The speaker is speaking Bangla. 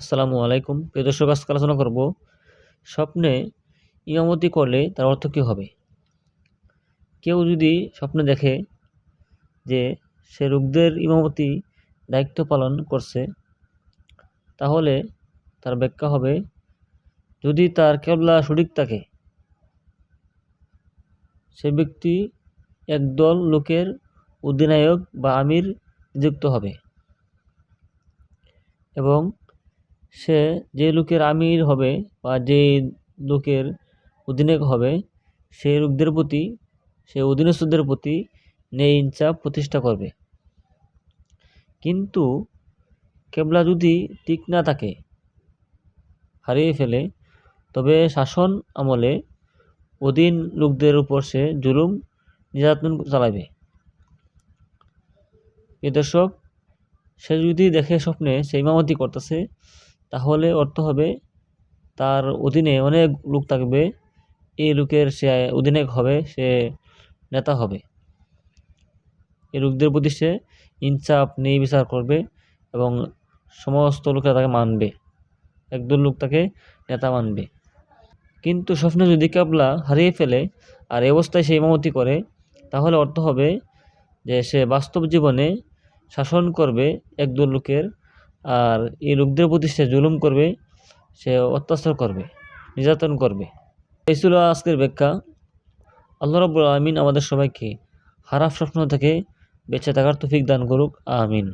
আসসালামু আলাইকুম। প্রিয় দর্শক, আজকে আলোচনা করব স্বপ্নে ইমামতি করলে তার অর্থ কী হবে? কেউ যদি স্বপ্নে দেখে যে সে রোগদের ইমামতি দায়িত্ব পালন করছে, তাহলে তার ব্যাখ্যা হবে, যদি তার কেবলা সঠিক থাকে, সে ব্যক্তি একদল লোকের অধিনায়ক বা আমির নিযুক্ত হবে এবং সে যে লোকের আমির হবে বা যে লোকের অধিনায়ক হবে সেই লোকদের প্রতি, সে অধীনস্থদের প্রতি ন্যায় ইনসাফ প্রতিষ্ঠা করবে। কিন্তু কেবলা যদি ঠিক না থাকে, হারিয়ে ফেলে, তবে শাসন আমলে অধীন লোকদের উপর সে জুলুম নির্যাতন চালাবে। এ দর্শক, সে যদি দেখে স্বপ্নে সে ইমামতি করতেছে তাহলে অর্থ হবে তার অধীনে অনেক লোক থাকবে। এই লোকের সে অধিনায়ক হবে, সে নেতা হবে। এই লোকদের প্রতি সে ইনসাফ নেই বিচার করবে এবং সমস্ত লোকেরা তাকে মানবে। একদল লোক তাকে নেতা মানবে। কিন্তু স্বপ্নে যদি কাবলা হারিয়ে ফেলে আর এই অবস্থায় সে ইমামতি করে, তাহলে অর্থ হবে যে সে বাস্তব জীবনে শাসন করবে একদল লোকের আর এই লোকদের প্রতি সে জুলুম করবে, সে অত্যাচার করবে, নির্যাতন করবে। এই ছিল আজকের ব্যাখ্যা। আল্লাহ রবুল আমিন আমাদের সবাইকে হারাফ স্বপ্ন থেকে বেঁচে থাকার তুফিক দান করুক, আমিন।